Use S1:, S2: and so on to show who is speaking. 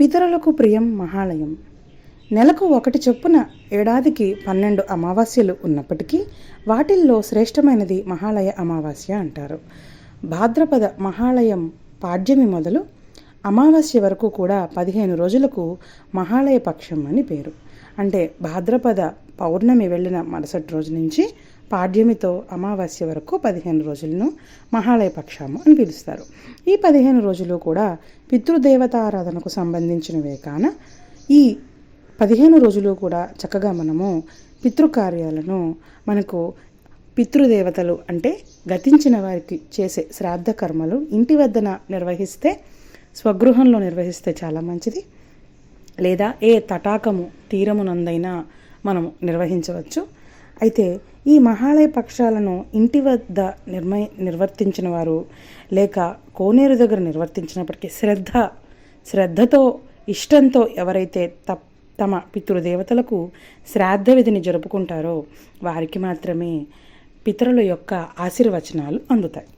S1: పితరులకు ప్రియం మహాలయం. నెలకు ఒకటి చొప్పున ఏడాదికి పన్నెండు అమావాస్యలు ఉన్నప్పటికీ వాటిల్లో శ్రేష్టమైనది మహాలయ అమావాస్య అంటారు. భాద్రపద మహాలయం పాడ్యమి మొదలు అమావాస్య వరకు కూడా పదిహేను రోజులకు మహాలయ పక్షం అని పేరు. అంటే భాద్రపద పౌర్ణమి వెళ్ళిన మరుసటి రోజు నుంచి పాడ్యమితో అమావాస్య వరకు పదిహేను రోజులను మహాలయ పక్షము అని పిలుస్తారు. ఈ పదిహేను రోజులు కూడా పితృదేవతారాధనకు సంబంధించినవే కాన ఈ పదిహేను రోజులు కూడా చక్కగా మనము పితృకార్యాలను మనకు పితృదేవతలు అంటే గతించిన వారికి చేసే శ్రాద్ధ కర్మలు ఇంటి వద్దన నిర్వహిస్తే స్వగృహంలో నిర్వహిస్తే చాలా మంచిది. లేదా ఏ తటాకము తీరమునందైనా మనము నిర్వహించవచ్చు. అయితే ఈ మహాలయ పక్షాలను ఇంటి వద్ద నిర్మయ నిర్వర్తించిన వారు లేక కోనేరు దగ్గర నిర్వర్తించినప్పటికీ శ్రద్ధ శ్రద్ధతో ఇష్టంతో ఎవరైతే తప్ తమ పితృదేవతలకు శ్రాద్ధ విధిని జరుపుకుంటారో వారికి మాత్రమే పితరుల యొక్క ఆశీర్వచనాలు అందుతాయి.